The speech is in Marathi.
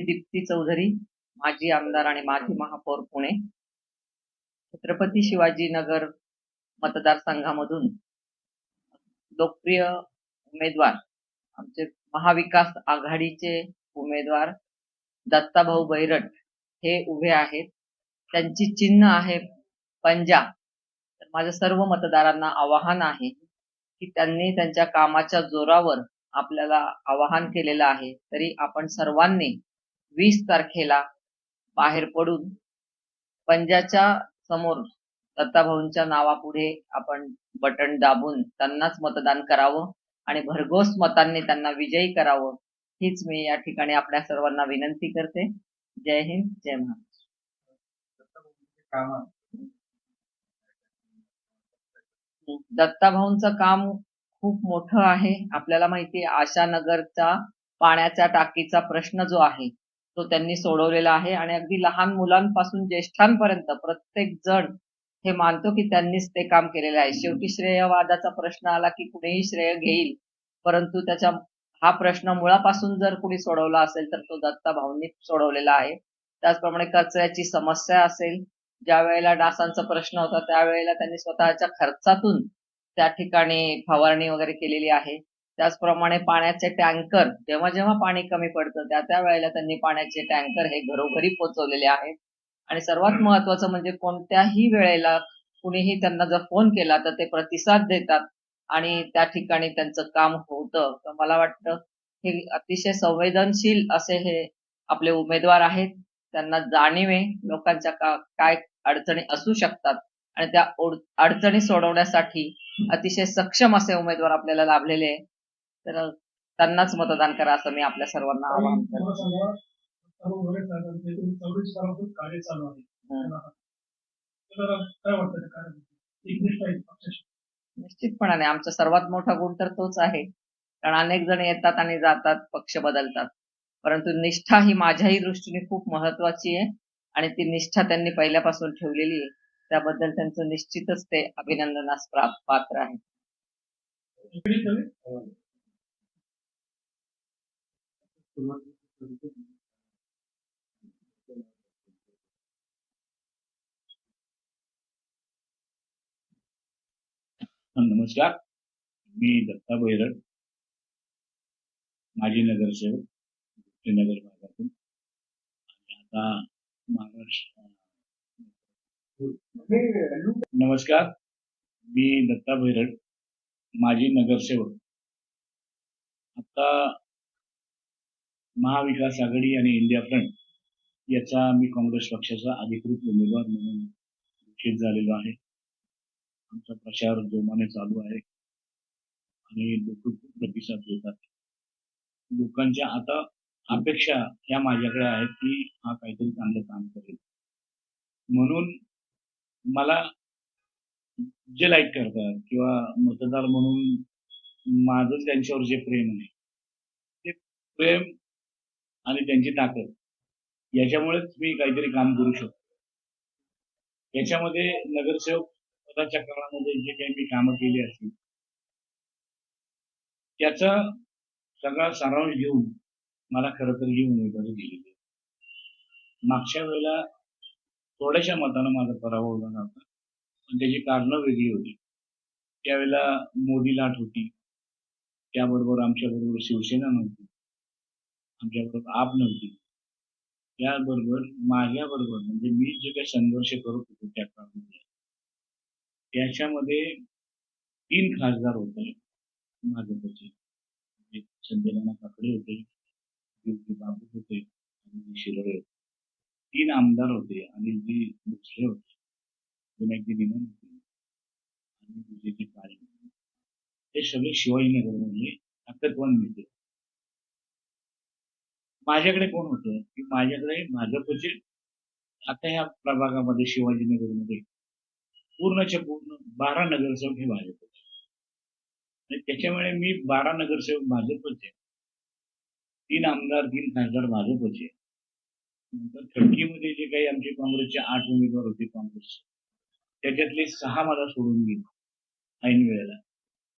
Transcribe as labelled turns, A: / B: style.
A: दीप्ती चौधरी माजी आमदार आणि माजी महापौर पुणे. छत्रपती शिवाजीनगर मतदारसंघामधून लोकप्रिय उमेदवार आमचे महाविकास आघाडीचे उमेदवार दत्ताभाऊ बैरट हे उभे आहेत. त्यांची चिन्ह आहे पंजा. तर माझ्या सर्व मतदारांना आवाहन आहे की त्यांनी त्यांच्या कामाच्या जोरावर आपल्याला आवाहन केलेलं आहे. तरी आपण सर्वांनी वीस तारखेला बाहेर पडून पंजाच्या समोर दत्ताभाऊंच्या नावापुढे आपण बटन दाबून त्यांनाच मतदान करावं आणि भरघोस मतांनी त्यांना विजयी करावं हीच मी या ठिकाणी आपल्या सर्वांना विनंती करते. जय हिंद जय महाराष्ट्र. दत्ताभाऊंचं काम खूप मोठं आहे. आपल्याला माहिती आहे आशानगरचा पाण्याच्या टाकीचा प्रश्न जो आहे तो त्यांनी सोडवलेला आहे. आणि अगदी लहान मुलांपासून ज्येष्ठांपर्यंत प्रत्येक जण हे मानतो की त्यांनीच ते काम केलेलं आहे. शेवटी श्रेयवादाचा प्रश्न आला की कुणीही श्रेय घेईल. परंतु त्याच्या हा प्रश्न मुळापासून जर कुणी सोडवला असेल तर तो दत्ता भाऊंनी सोडवलेला आहे. त्याचप्रमाणे कचऱ्याची समस्या असेल ज्या वेळेला डासांचा प्रश्न होता त्यावेळेला त्यांनी स्वतःच्या खर्चातून त्या ठिकाणी फवारणी वगैरे केलेली आहे. त्याचप्रमाणे पाण्याचे टँकर जेव्हा जेव्हा पाणी कमी पडतं त्या त्या वेळेला त्यांनी पाण्याचे टँकर हे घरोघरी पोहोचवलेले आहेत. आणि सर्वात महत्वाचं म्हणजे कोणत्याही वेळेला कुणीही त्यांना जर फोन केला तर ते प्रतिसाद देतात आणि त्या ठिकाणी त्यांचं काम होतं. तर मला वाटतं हे अतिशय संवेदनशील असे हे आपले उमेदवार आहेत. त्यांना जाणीव आहे लोकांच्या का काय अडचणी असू शकतात आणि त्या अडचणी सोडवण्यासाठी अतिशय सक्षम असे उमेदवार आपल्याला लाभलेले आहे तर त्यांनाच मतदान करा असं मी आपल्या सर्वांना आवाहन करतो.
B: पक्षाशी
A: निश्चितपणाने आमचा सर्वात मोठा गुण तर तोच आहे. कारण अनेक जण येतात आणि जातात पक्ष बदलतात. परंतु निष्ठा ही माझ्याही दृष्टीने खूप महत्वाची आहे. आणि ती निष्ठा त्यांनी पहिल्यापासून ठेवलेली आहे. त्याबद्दल त्यांचं निश्चितच ते अभिनंदनास प्रा- पात्र आहे.
C: नमस्कार। मी दत्ता बैरट माजी नगरसेवक श्रीनगर भागातून आता महाराष्ट्र नमस्कार, मी दत्ता बैरट माजी नगरसेवक. आता महाविकास आघाडी आणि इंडिया फ्रंट याचा मी काँग्रेस पक्षाचा अधिकृत उमेदवार म्हणून घोषित झालेलो आहे. आमचा प्रचार जोमाने चालू आहे आणि लोक खूप प्रतिसाद देतात. लोकांच्या आता अपेक्षा ह्या माझ्याकडे आहेत की हा काहीतरी चांगलं काम करेल. म्हणून मला जे लाईक करतात किंवा मतदार म्हणून माझं त्यांच्यावर जे प्रेम आहे ते प्रेम आणि त्यांची ताकद. याच्यामुळेच मी काहीतरी काम करू शकतो. याच्यामध्ये नगरसेवक पदाच्या काळामध्ये जे काही मी कामं केली असतील त्याचा सगळा सारांश घेऊन मला खरं तर ही उमेदवारी दिलेली मागच्या वेळेला थोड्याशा मतानं माझा पराभव झाला होता पण त्याची कारणं वेगळी होती. त्यावेळेला मोदी लाट होती. त्याबरोबर आमच्याबरोबर शिवसेना नव्हती. आमच्याबरोबर आप नव्हती. त्याबरोबर माझ्याबरोबर म्हणजे मी जे काही संघर्ष करत होतो त्या काळामध्ये त्याच्यामध्ये तीन खासदार होते. भाजपचे. म्हणजे एक संजय नाना काकडे होते कीर्ती बाबू होते आणि शिरोळे होते. तीन आमदार होते आणि जी दुसरे होते. विनायक निमन होते आणि बीजेपी कार्य होते. ते सगळे शिवाजीनगरमधले ताकदवान नेते माझ्याकडे कोण होतं? की माझ्याकडे भाजपचे आता ह्या प्रभागामध्ये शिवाजीनगरमध्ये पूर्णच्या पूर्ण बारा नगरसेवक हे भाजपचे आणि त्याच्यामुळे मी बारा नगरसेवक भाजपचे तीन आमदार तीन खासदार भाजपचे नंतर खडकीमध्ये जे काही आमचे काँग्रेसचे आठ उमेदवार होते काँग्रेसचे. त्याच्यातले सहा मला सोडून गेले ऐन वेळेला.